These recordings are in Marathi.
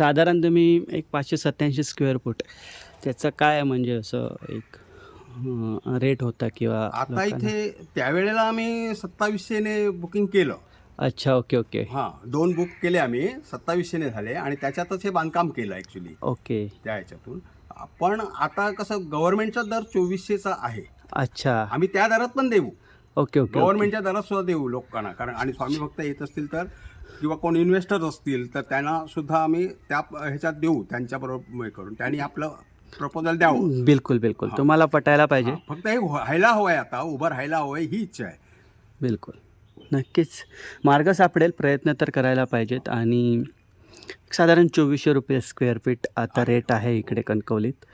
साधारण तुम्ही एक पाचशे सत्याऐंशी स्क्वेअर फूट त्याचं काय म्हणजे असं एक रेट होता किंवा आता इथे त्यावेळेला आम्ही सत्तावीसशेने बुकिंग केलं. अच्छा ओके ओके हां दोन बुक केले आम्ही सत्तावीसशेने झाले आणि त्याच्यातच हे बांधकाम केलं ॲक्च्युली ओके त्या ह्याच्यातून. पण आता कसं गव्हर्नमेंटचा दर चोवीसशेचा आहे. अच्छा. आम्ही त्या दरात पण देऊ. ओके ओके ओके गव्हर्नमेंटच्या दरात सुद्धा देऊ लोकांना. कारण आणि स्वामी भक्त येत असतील तर किंवा कोण इन्व्हेस्टर असतील तर त्यांना सुद्धा आम्ही त्या ह्याच्यात देऊ त्यांच्याबरोबर हे करून. त्यांनी आपलं प्रपोजल द्यावं. बिलकुल बिलकुल. तुम्हाला पटायला पाहिजे. फक्त हे व्हायला हवंय आता उभं राहायला हवंय ही इच्छा आहे. बिलकुल. नक्कीच. मार्ग सापडेल प्रयत्न तर करायला पाहिजेत. आणि साधारण चोवीसशे रुपये स्क्वेअर फीट आता रेट आहे इकडे कणकवलीत.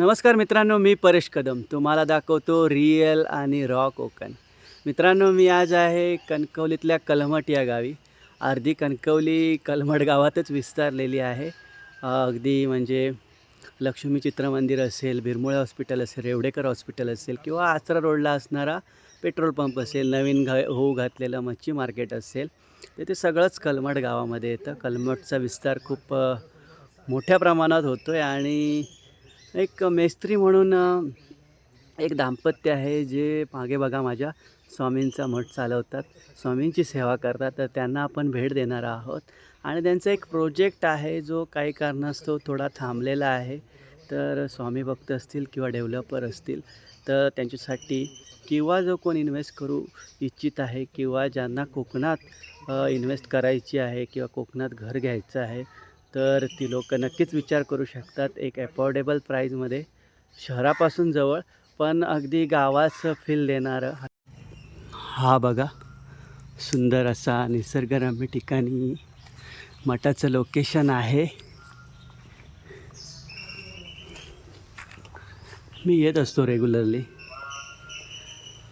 नमस्कार मित्रांनो मी परेश कदम. तुम्हाला दाखवतो रियल आणि रॉ कोकण. मित्रांनो मी आज आहे कणकवलीतल्या कलमट या गावी. अर्धी कणकवली कलमट गावातच विस्तारलेली आहे. अगदी म्हणजे लक्ष्मी चित्रमंदिर असेल भिरमुळे हॉस्पिटल असेल रेवडेकर हॉस्पिटल असेल किंवा आचरा रोडला असणारा पेट्रोल पंप असेल नवीन घ होऊ घातलेलं मच्छी मार्केट असेल तर ते सगळंच कलमट गावामध्ये येतं. कलमटचा विस्तार खूप मोठ्या प्रमाणात होतो आहे आणि एक मेस्त्री म्हणून एक दाम्पत्य आहे जे मागे बघा माझ्या स्वामींचा मठ चालवतात. स्वामींची सेवा करतात तर त्यांना आपण भेट देणार आहोत. आणि त्यांचा एक प्रोजेक्ट आहे जो काही कारणास्तव थोडा थांबलेला आहे. तर स्वामी भक्त असतील किंवा डेव्हलपर असतील तर त्यांच्यासाठी किंवा जो कोण इन्व्हेस्ट करू इच्छित आहे किंवा ज्यांना कोकणात इन्व्हेस्ट करायची आहे किंवा कोकणात घर घ्यायचं आहे तर ती लोक नक्कीच विचार करू शकतात एक अफोर्डेबल प्राईजमध्ये शहरापासून जवळ पण अगदी गावाचं फील देणारं हा. बघा सुंदर असा निसर्गरम्य ठिकाणी मठाचं लोकेशन आहे. मी येत असतो रेग्युलरली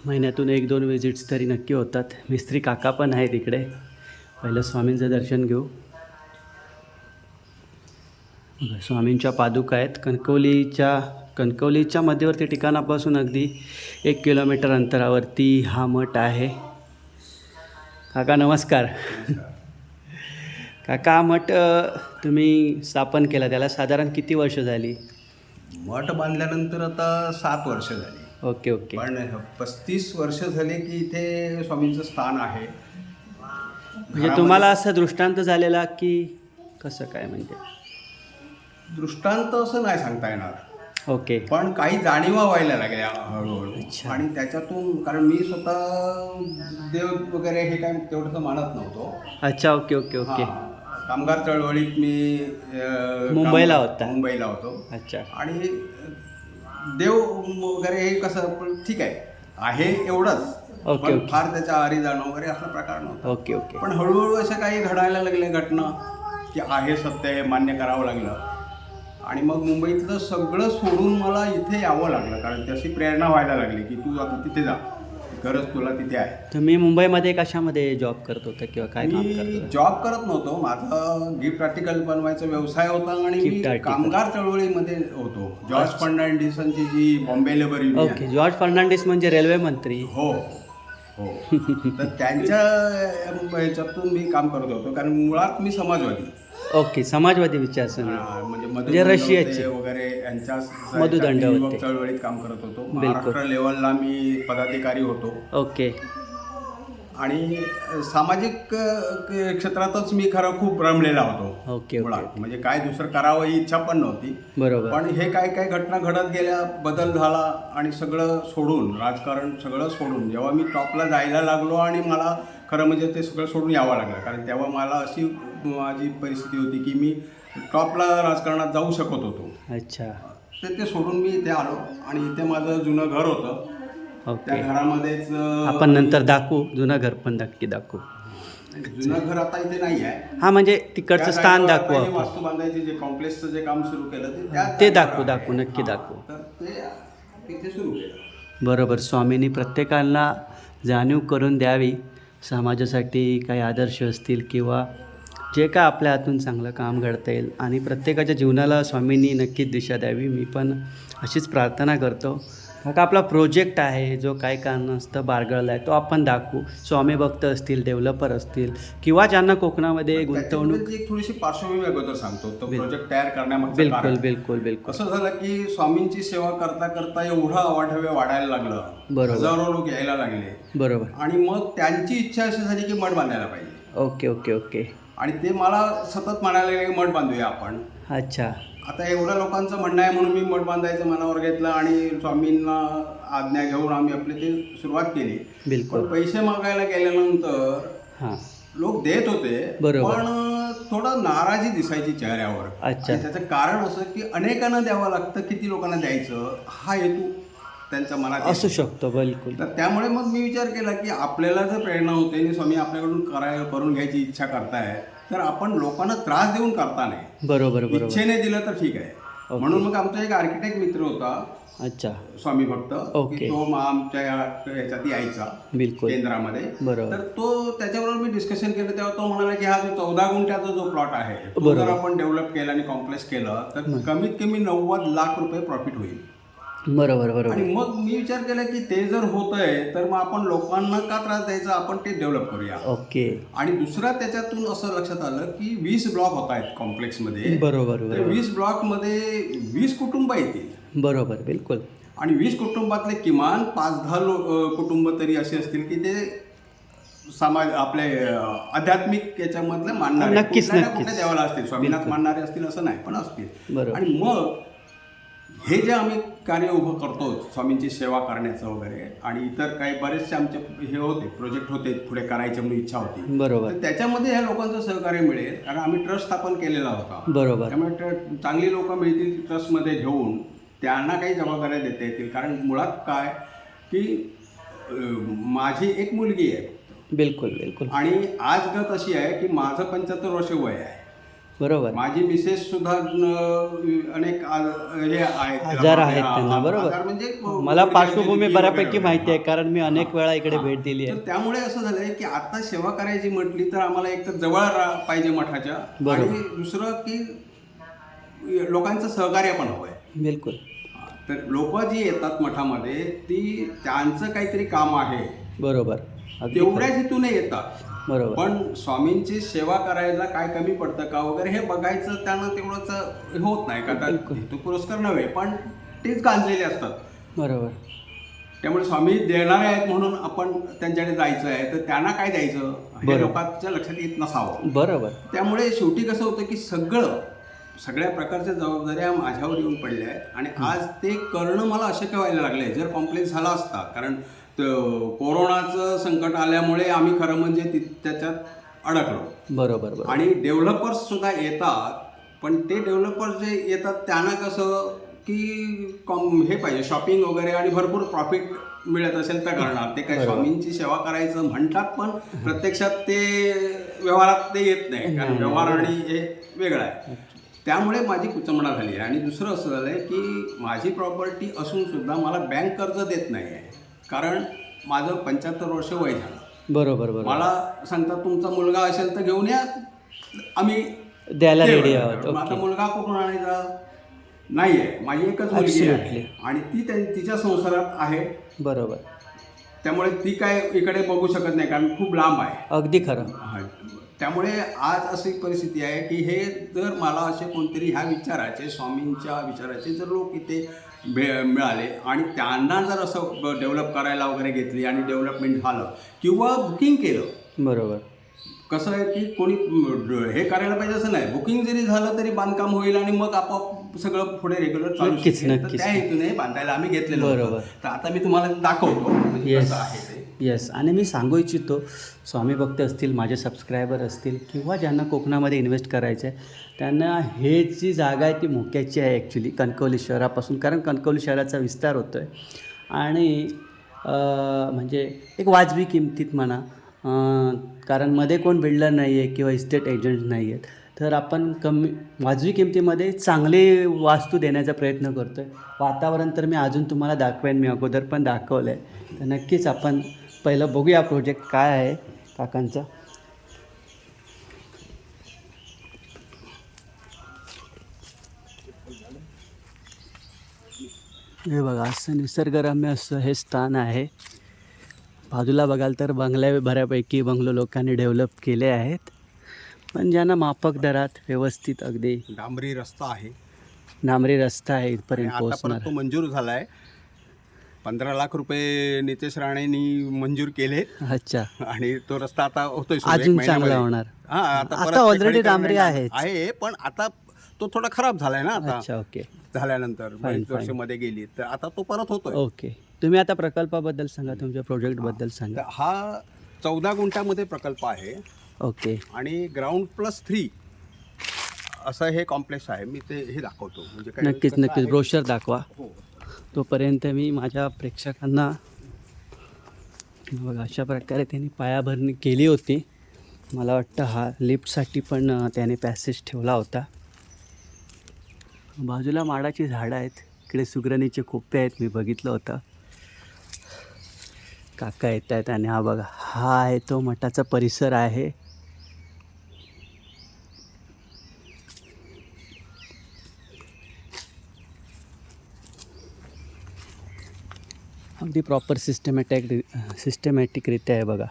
महिन्यातून एक दोन व्हिजिट्स तरी नक्की होतात. मिस्त्री काका पण आहेत इकडे. पहिलं स्वामींचं दर्शन घेऊ. स्वामींच्या पादुका आहेत. कणकवलीच्या कणकवलीच्या मध्यवर्ती ठिकाणापासून अगदी एक किलोमीटर अंतरावरती हा मठ आहे. काका नमस्कार. काका हा मठ तुम्ही स्थापन केला त्याला साधारण किती वर्ष झाली? मठ बांधल्यानंतर आता सात वर्ष झाली. Okay okay. पण पस्तीस वर्ष झाले की इथे स्वामींचं स्थान आहे. म्हणजे तुम्हाला असं दृष्टांत झालेला की कसं काय म्हणजे? दृष्टांत असं नाही सांगता येणार. ओके. पण काही जाणीवा व्हायला लागल्या हळूहळू. आणि त्याच्यातून कारण मी स्वतः देव वगैरे हे काय तेवढं तर मानत नव्हतो. अच्छा ओके ओके ओके. कामगार चळवळीत मी मुंबईला होता. मुंबईला होतो. अच्छा. आणि देव वगैरे हे कसं पण ठीक आहे. आहे एवढंच. ओके. फार त्याच्या आरी जाणं वगैरे असा प्रकार नव्हता. Okay okay. पण हळूहळू असं काही घडायला लागले घटना की आहे सत्य हे मान्य करावं लागलं. आणि मग मुंबईतलं सगळं सोडून मला इथे यावं लागलं कारण तशी प्रेरणा व्हायला लागली की तू आता तिथे जा. गरज तुला तिथे आहे. तुम्ही मुंबईमध्ये कशामध्ये जॉब करत होता किंवा काय काम मी जॉब करत नव्हतो. माझा गिफ्ट आर्टिकल बनवायचा व्यवसाय होता आणि मी. कामगार चळवळीमध्ये होतो. जॉर्ज फर्नांडिसनची जी Bombay labour okay George Fernandes म्हणजे रेल्वे मंत्री. हो हो. तर त्यांच्या ह्याच्यातून मी काम करत होतो कारण मुळात मी समाजवादी. ओके समाजवादी विचारसरणी. हा, म्हणजे म्हणजे मधुदंड रशियाची. वगैरे यांच्या मधुदंड युवक. चळवळीत काम करत होतो. महाराष्ट्र लेवलला मी पदाधिकारी होतो. ओके. आणि अ, सामाजिक अ, क्षेत्रातच मी खरं खूप रमलेला होतो. ओके, मुळात. म्हणजे काय दुसरं करावं ही इच्छा पण नव्हती. बरोबर. पण हे काय काय घटना घडत गेल्या बदल झाला आणि सगळं सोडून राजकारण सगळं सोडून जेव्हा मी टॉपला जायला लागलो आणि मला खरं म्हणजे ते सगळं सोडून यावं लागलं कारण तेव्हा मला अशी माझी परिस्थिती होती की मी टॉपला राजकारणात जाऊ शकत होतो. अच्छा. तर ते सोडून मी इथे आलो आणि इथे माझं जुनं घर होतं. त्या ओके. घरामध्येच आपण नंतर दाखवू. जुनं घर पण नक्की दाखवू. जुनं घर आता इथे नाही आहे. हा म्हणजे तिकडचं स्थान दाखवू वास्तू बांधायचे जे कॉम्प्लेक्सचं जे काम सुरू केलं ते दाखवू. दाखवू, नक्की. दाखवू. तर ते तिथे सुरू केलं. बरोबर. स्वामींनी प्रत्येकाला जाणीव करून द्यावी. समाजासाठी काही आदर्श असतील किंवा जे काय आपल्या हातून चांगलं काम घडता येईल आणि प्रत्येकाच्या जीवनाला स्वामींनी नक्कीच दिशा द्यावी मी पण अशीच प्रार्थना करतो. काका आपला प्रोजेक्ट आहे जो काही कारणास्तव बारगळला आहे तो आपण दाखवू. स्वामी भक्त असतील डेव्हलपर असतील किंवा ज्यांना कोकणामध्ये गुंतवणूक एक थोडीशी पार्श्वभूमी अगोदर सांगतो. तो प्रोजेक्ट तयार करण्यामागचं बिलकुल बिलकुल बिलकुल. कसं झालं की स्वामींची सेवा करता करता एवढं अवाढव्य वाढायला लागलं. बरोबर. हजारो लोक यायला लागले. बरोबर. आणि मग त्यांची इच्छा अशी झाली की मठ बांधायला पाहिजे. Okay okay okay. आणि ते मला सतत म्हणायला लागले की मठ बांधूया आपण. अच्छा. आता एवढ्या लोकांचं म्हणणं आहे म्हणून मी मठ बांधायचं मनावर घेतलं आणि स्वामींना आज्ञा घेऊन आम्ही आपली ते सुरुवात केली. बिलकुल. पण पैसे मागायला गेल्यानंतर लोक देत होते. पण थोडं नाराजी दिसायची चेहऱ्यावर. त्याचं कारण असं की अनेकांना द्यावं लागतं किती लोकांना द्यायचं हा हेतू त्यांच्या मनात. असू शकतो बिलकुल. तर त्यामुळे मग मी विचार केला की आपल्याला जर प्रेरणा होते आणि स्वामी आपल्याकडून कराय करून घ्यायची इच्छा करताय तर आपण लोकांना त्रास देऊन करता नाही. बरोबर बरोबर. इच्छेने दिलं तर ठीक आहे. म्हणून मग आमचा एक आर्किटेक्ट मित्र होता. अच्छा. स्वामी भक्त ओके. तो मग आमच्या या- याच्यात यायचा बिलकुल. केंद्रामध्ये. बरोबर. तर तो त्याच्याबरोबर मी डिस्कशन केलं तेव्हा तो म्हणाला की हा जो चौदा गुंठ्याचा जो प्लॉट आहे तो. जर आपण डेव्हलप केला आणि कॉम्प्लेक्स केलं तर कमीत कमी नव्वद लाख रुपये प्रॉफिट होईल. बरोबर बरोबर. आणि मग मी विचार केला की ते जर होत आहे तर मग आपण लोकांना का त्रास द्यायचा? आपण ते डेव्हलप करूया. ओके. आणि दुसरा त्याच्यातून असं लक्षात आलं की वीस ब्लॉक होत आहेत कॉम्प्लेक्समध्ये. बरोबर वीस ब्लॉकमध्ये वीस कुटुंब येतील बरोबर बिलकुल. आणि वीस कुटुंबातले किमान पाच दहा लो कुटुंब तरी असे असतील की ते समाज आपले आध्यात्मिक याच्यामधले मानणारे. कुठल्या देवाला असतील. स्वामीनाथ मानणारे असतील असं नाही पण असतील. बरोबर. आणि मग हे जे आम्ही कार्य उभं करतो स्वामींची सेवा करण्याचं वगैरे आणि इतर काही बरेचसे आमचे हे होते प्रोजेक्ट होते पुढे करायचे म्हणून इच्छा होती. बरोबर. तर त्याच्यामध्ये ह्या लोकांचं सहकार्य मिळेल कारण आम्ही ट्रस्ट स्थापन केलेला होता. बरोबर. त्यामुळे ट्र- चांगली लोक मिळतील ट्रस्टमध्ये घेऊन त्यांना काही जबाबदाऱ्या देता येतील. कारण मुळात काय की अं, माझी एक मुलगी आहे. बिलकुल बिलकुल. आणि आज गत अशी आहे की माझं पंच्याहत्तर वर्ष वय आहे. बरोबर. माझी मिसेस सुद्धा अनेक हे आहेत. आजार आहेत त्यांना बरोबर. म्हणजे मला गुडघे पार्श्वभूमी बऱ्यापैकी. माहिती आहे कारण मी अनेक वेळा इकडे भेट दिली आहे. त्यामुळे असं झालंय की आता सेवा करायची म्हटली तर आम्हाला एक तर जवळ पाहिजे मठाच्या. बरोबर. आणि दुसरं की लोकांचं सहकार्य पण हवंय. बिलकुल. तर लोक जी येतात मठामध्ये ती त्यांचं काहीतरी काम आहे. बरोबर. तेवढ्याच हेतूने येतात. बरोबर. पण स्वामींची सेवा करायला काय कमी पडतं का वगैरे हे बघायचं त्यांना तेवढंच होत नाही. का हेतू पुरस्कार नव्हे पण तेच गांजलेले असतात. बरोबर. त्यामुळे स्वामी देणारे आहेत म्हणून आपण त्यांच्याकडे जायचं आहे तर त्यांना काय द्यायचं? हे. लोकांच्या लक्षात येत नसावं. बरोबर. त्यामुळे शेवटी कसं होतं की सगळं सगळ्या प्रकारच्या जबाबदाऱ्या माझ्यावर येऊन पडल्या आहेत. आणि आज ते करणं मला अशक्य व्हायला लागले जर कॉम्प्लेक्स झाला असता कारण त- कोरोनाचं संकट आल्यामुळे आम्ही खरं म्हणजे त्याच्यात अडकलो. बरोबर बरोबर. आणि डेव्हलपर्स सुद्धा येतात पण ते डेव्हलपर्स जे येतात त्यांना कसं की कॉम हे पाहिजे शॉपिंग वगैरे आणि भरपूर प्रॉफिट मिळत असेल तर करणार. ते काय स्वामींची सेवा करायचं म्हणतात पण प्रत्यक्षात ते व्यवहारात ते येत नाही. कारण व्यवहार आणि हे वेगळं आहे. त्यामुळे माझी कुचंबणा झाली आहे. आणि दुसरं असं झालं आहे की माझी प्रॉपर्टी असून सुद्धा मला बँक कर्ज देत नाही आहे कारण माझं पंच्याहत्तर वर्ष वय झालं. बरोबर बरोबर. मला सांगतात तुमचा मुलगा असेल तर घेऊन या. आम्ही द्यायला. रेडी आहोत. माझा मुलगा कुठून आणायचा? नाही आहे माझी एकच मुलगी. आहे. आणि ती तिच्या संसारात आहे. बरोबर. त्यामुळे ती काय इकडे बघू शकत नाही कारण खूप लांब आहे. अगदी खरं. हा. त्यामुळे आज अशी परिस्थिती आहे की हे जर मला असे कोणतरी ह्या विचाराचे स्वामींच्या विचाराचे जर लोक इथे भे मिळाले. आणि त्यांना जर असं डेव्हलप करायला वगैरे घेतली आणि डेव्हलपमेंट झालं किंवा बुकिंग केलं. बरोबर. कसं आहे की कोणी हे करायला पाहिजे असं नाही. बुकिंग जरी झालं तरी बांधकाम होईल आणि मग आपोआप सगळं पुढे रेग्युलर. त्या हेतूने बांधायला आम्ही घेतलेलं. बरोबर. तर आता मी तुम्हाला दाखवतो. म्हणजे कसं आहे ते. येस आणि मी सांगू इच्छितो स्वामी भक्त असतील माझे सबस्क्रायबर असतील किंवा ज्यांना कोकणामध्ये इन्व्हेस्ट करायचं आहे त्यांना हे जी जागा आहे ती मोक्याची आहे ॲक्च्युली कणकवली शहरापासून. कारण कणकवली शहराचा विस्तार होतो आहे आणि म्हणजे एक वाजवी किमतीत म्हणा कारण मध्ये कोण बिल्डर नाही आहे किंवा इस्टेट एजंट नाही आहेत तर आपण कमी वाजवी किमतीमध्ये चांगली वास्तू देण्याचा प्रयत्न करतो आहे वातावरण तर मी अजून तुम्हाला दाखवेन मी अगोदर पण दाखवलं आहे तर नक्कीच आपण पहिलं बघूया प्रोजेक्ट काय आहे काकांचा. हे बघा असं निसर्गरम्य असं हे स्थान आहे. बाजूला बघाल तर बंगल्या बऱ्यापैकी बंगलो लोकांनी डेव्हलप केले आहेत. पण ज्यांना माफक दरात व्यवस्थित अगदी डांबरी रस्ता आहे. नामरी रस्ता आहे इथपर्यंत पोहोचणार. तो मंजूर झाला आहे पंधरा लाख रुपये नितेश राणेंनी मंजूर केले. अच्छा. आणि तो रस्ता आता होतोय सुरू एक अजून महिन्यामध्ये. चांगला होणार. हा आता परत already डांबरी येणार. आहे पण आता तो थोडा खराब झालाय ना आता. अच्छा ओके. झाल्यानंतर बरीच. वर्षमध्ये गेली तर आता तो परत होतोय. ओके. तुम्ही आता प्रकल्पाबद्दल सांगा तुमच्या प्रोजेक्टबद्दल सांगा. तर हा चौदा गुंठ्यामध्ये प्रकल्प आहे. ओके. आणि ग्राउंड प्लस थ्री असं हे कॉम्प्लेक्स आहे. मी ते हे दाखवतो. म्हणजे काय नक्कीच कसं नक्कीच? ब्रोशर दाखवा. हो. तोपर्यंत मी माझ्या प्रेक्षकांना बघा अशा प्रकारे त्यांनी पायाभरणी केली होती. मला वाटतं हा लिफ्टसाठी पण त्याने पॅसेज ठेवला होता. बाजूला माडाची झाडं आहेत. इकडे सुगरणीचे खोपे आहेत. मी बघितलं होतं. काका येत आहेत आणि हा बघा हा आहे तो मठाचा परिसर आहे. अगदी प्रॉपर सिस्टमॅटिक सिस्टमॅटिकरित्या आहे बघा.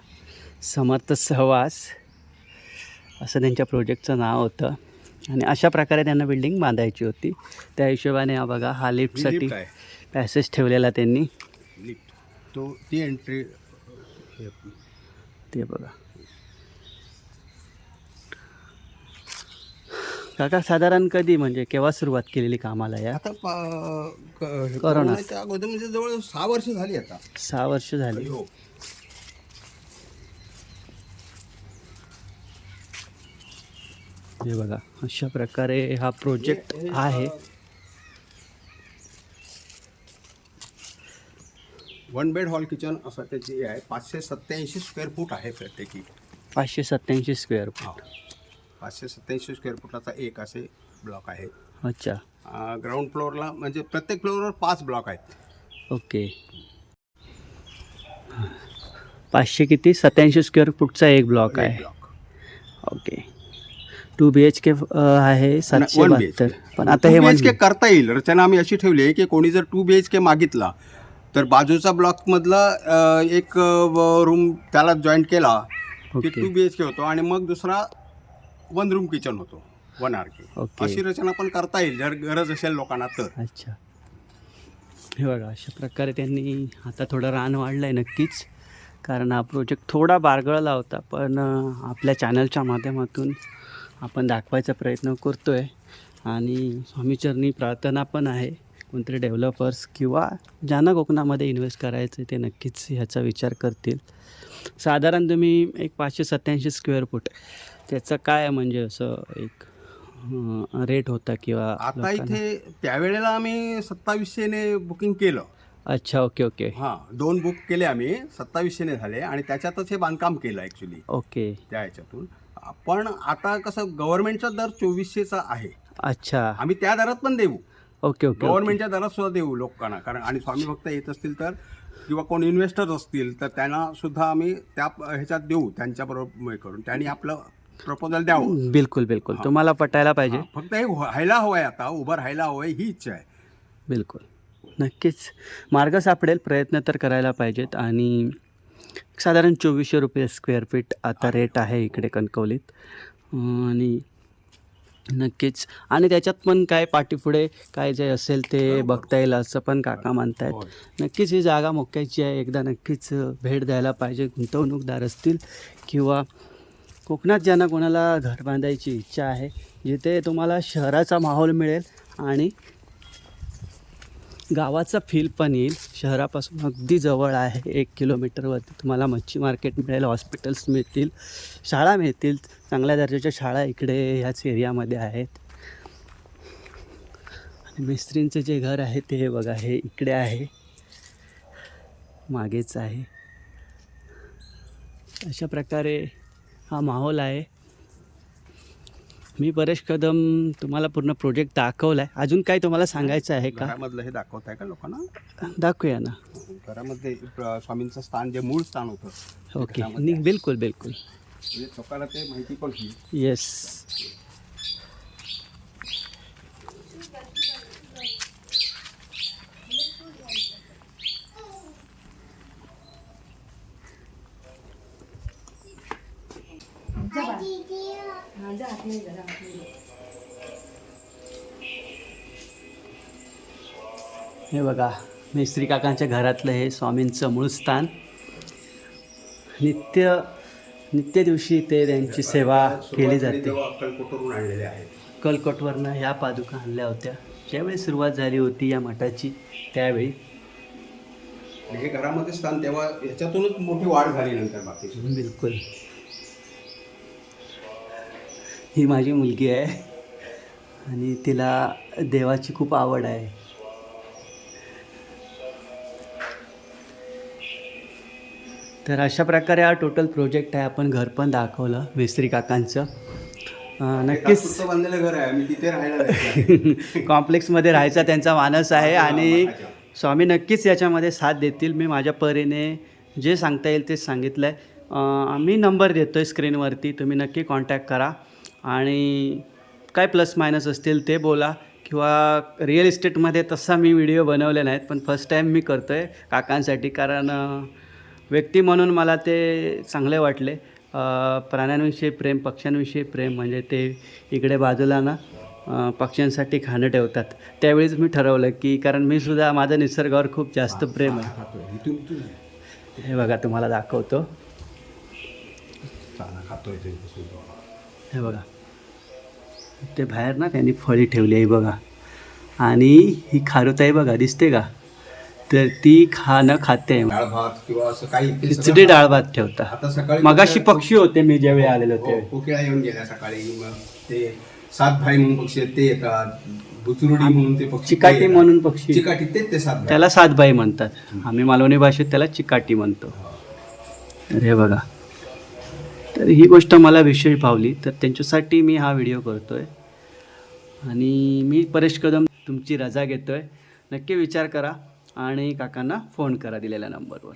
समर्थ सहवास असं त्यांच्या प्रोजेक्टचं नाव होतं. आणि अशा प्रकारे त्यांना बिल्डिंग बांधायची होती. त्या हिशोबाने हा बघा हा लिफ्टसाठी पॅसेज ठेवलेला त्यांनी. लिफ्ट तो ती एंट्री ते बघा. काका साधारण कधी म्हणजे केव्हा सुरुवात केलेली कामाला या? आता पा- क- कोरोना. कोरोनाच्या अगोदर म्हणजे जवळ सहा वर्ष झाली आता. सहा वर्ष झाली. हो. हे बघा अशा प्रकारे हा प्रोजेक्ट आहे. वन बेड हॉल किचन असं त्याची आहे. पाचशे सत्याऐंशी स्क्वेअर फूट आहे प्रत्येकी. पाचशे सत्याऐंशी स्क्वेअर हा. पाचशे सत्याऐंशी स्क्वेअर फुटाचा एक असे ब्लॉक आहे. अच्छा. ग्राउंड फ्लोअरला म्हणजे प्रत्येक फ्लोअरवर पाच ब्लॉक आहेत. ओके. पाचशे किती? सत्याऐंशी स्क्वेअर फूटचा एक ब्लॉक आहे. Okay. Two B H K आहे सातशे वन बहात्तर. पण आता हे के करता येईल. रचना आम्ही अशी ठेवली आहे की कोणी जर टू बी एच के मागितला तर बाजूचा ब्लॉकमधला एक रूम त्याला जॉईंट केला की. टू बी एच के होतो. आणि मग दुसरा वन रूम किचन होतो वन आर के ओके. अशी रचना पण करता येईल जर गरज असेल लोकांना तर. अच्छा. हे बघा अशा प्रकारे त्यांनी आता थोडं रान वाढलं आहे नक्कीच. कारण हा प्रोजेक्ट थोडा बारगळला होता पण अं, आपल्या चॅनलच्या माध्यमातून आपण दाखवायचा प्रयत्न करतो आहे आणि स्वामीचरणी प्रार्थना पण आहे कोणतरी डेव्हलपर्स किंवा ज्यांना कोकणामध्ये इन्व्हेस्ट करायचं ते नक्कीच ह्याचा विचार करतील. साधारण तुम्ही एक पाचशे सत्याऐंशी स्क्वेअर फूट त्याचं काय म्हणजे असं एक रेट होता किंवा आता इथे त्यावेळेला आम्ही सत्तावीसशेने बुकिंग केलं. अच्छा ओके ओके. हां दोन बुक केले आम्ही सत्तावीसशेने झाले आणि त्याच्यातच हे बांधकाम केलं ॲक्च्युली ओके. त्या ह्याच्यातून. पण आता कसं गव्हर्नमेंटचा दर चोवीसशेचा आहे. अच्छा. आम्ही त्या दरात पण देऊ. ओके ओके गव्हर्नमेंटच्या दरात सुद्धा देऊ लोकांना. कारण आणि स्वामी भक्त येत असतील तर किंवा कोण इन्व्हेस्टर असतील तर त्यांना सुद्धा आम्ही त्या ह्याच्यात देऊ त्यांच्याबरोबर करून. त्यांनी आपलं प्रपोजल द्यावं. बिलकुल बिलकुल. तुम्हाला पटायला पाहिजे. हा, फक्त हे व्हायला हवंय आता उभं राहायला हवंय ही इच्छा आहे. बिलकुल. नक्कीच. मार्ग सापडेल प्रयत्न तर करायला पाहिजेत. आणि साधारण चोवीसशे रुपये स्क्वेअर फीट आता रेट आहे इकडे कणकवलीत. आणि नक्कीच. आणि त्याच्यात पण काय पाठीपुढे काय जे असेल ते बघता येईल असं पण काका म्हणतायत. होय. नक्कीच ही जागा मोक्याची आहे. एकदा नक्कीच भेट द्यायला पाहिजे. गुंतवणूकदार असतील किंवा कोकणात ज्यांना कोणाला घर बांधायची इच्छा आहे जिथे तुम्हाला शहराचा माहोल मिळेल आणि गावाचा फील पण येईल. शहरापासून अगदी जवळ आहे एक किलोमीटरवरती तुम्हाला मच्छी मार्केट मिळेल हॉस्पिटल्स मिळतील शाळा मिळतील. चांगल्या दर्जाच्या शाळा इकडे ह्याच एरियामध्ये आहेत. आणि मिस्त्रींचं जे घर आहे ते बघा हे इकडे आहे. मागेच आहे. अशा प्रकारे हा माहोल आहे. मी परेश कदम तुम्हाला पूर्ण प्रोजेक्ट दाखवला आहे अजून काय तुम्हाला सांगायचं आहे का? घरामधलं हे दाखवत आहे का लोकांना? दाखवूया ना. घरामध्ये स्वामींचं स्थान जे मूळ स्थान होतं. ओके. बिलकुल बिलकुल. म्हणजे लोकांना ते माहिती पण येस हा, जा. हे बघा मेस्त्री काकांच्या घरातलं हे स्वामींचं मूळ स्थान. नित्य नित्य दिवशी ते त्यांची सेवा केली जाते. आणलेले आहेत. कलकटवरनं ह्या पादुका आणल्या होत्या. ज्यावेळी सुरुवात झाली होती या मठाची त्यावेळी हे घरामध्ये स्थान तेव्हा ह्याच्यातूनच मोठी वाढ झाली नंतर बाकीची. बिलकुल. ही माझी मुलगी आहे. आणि तिला देवाची खूप आवड आहे. तर अशा प्रकारे हा टोटल प्रोजेक्ट आहे. आपण घर पण दाखवलं मेस्त्री काकांचं. नक्कीच बांधलेलं घर आहे. मी तिथे राहायला. कॉम्प्लेक्समध्ये राहायचा त्यांचा मानस आहे आणि स्वामी नक्कीच याच्यामध्ये साथ देतील. मी माझ्या परीने जे सांगता येईल ते सांगितलं आहे मी नंबर देतो आहे स्क्रीनवरती तुम्ही नक्की कॉन्टॅक्ट करा. आणि काय प्लस मायनस असतील ते बोला किंवा रिअल इस्टेटमध्ये तसा मी व्हिडिओ बनवले नाहीत पण फर्स्ट टाईम मी करतो आहे काकांसाठी कारण व्यक्ती म्हणून मला ते चांगले वाटले. प्राण्यांविषयी प्रेम पक्ष्यांविषयी प्रेम म्हणजे ते इकडे बाजूला ना पक्ष्यांसाठी खाणं ठेवतात. त्यावेळीच मी ठरवलं की कारण मी सुद्धा माझं निसर्गावर खूप जास्त प्रेम आहे. हे बघा तुम्हाला दाखवतो. हे बघा. ते बाहेर ना त्यांनी फळी ठेवली आहे बघा. आणि ही खारुताई बघा दिसते का? तर ती खाणं खाते. खिचडी डाळ भात ठेवता. मगाशी पक्षी होते मी ज्यावेळी आलेलो हो, त्यावेळी. कोकिळा येऊन गेल्या सकाळी? ते सात भाई म्हणून पक्षी ते येतात. बुचुर्डी म्हणून ते पक्षी चिकाटी. म्हणून पक्षी. चिकाटी तेच ते सात भाई. त्याला सातबाई म्हणतात. आम्ही मालवणी भाषेत त्याला चिकाटी म्हणतो. तर हे बघा. तर ही गोष्ट मला विशेष भावली. तर त्यांच्यासाठी मी हा व्हिडिओ करतो आहे आणि मी परेश कदम तुमची रजा घेतो आहे नक्की विचार करा आणि काकांना फोन करा दिलेल्या नंबरवर.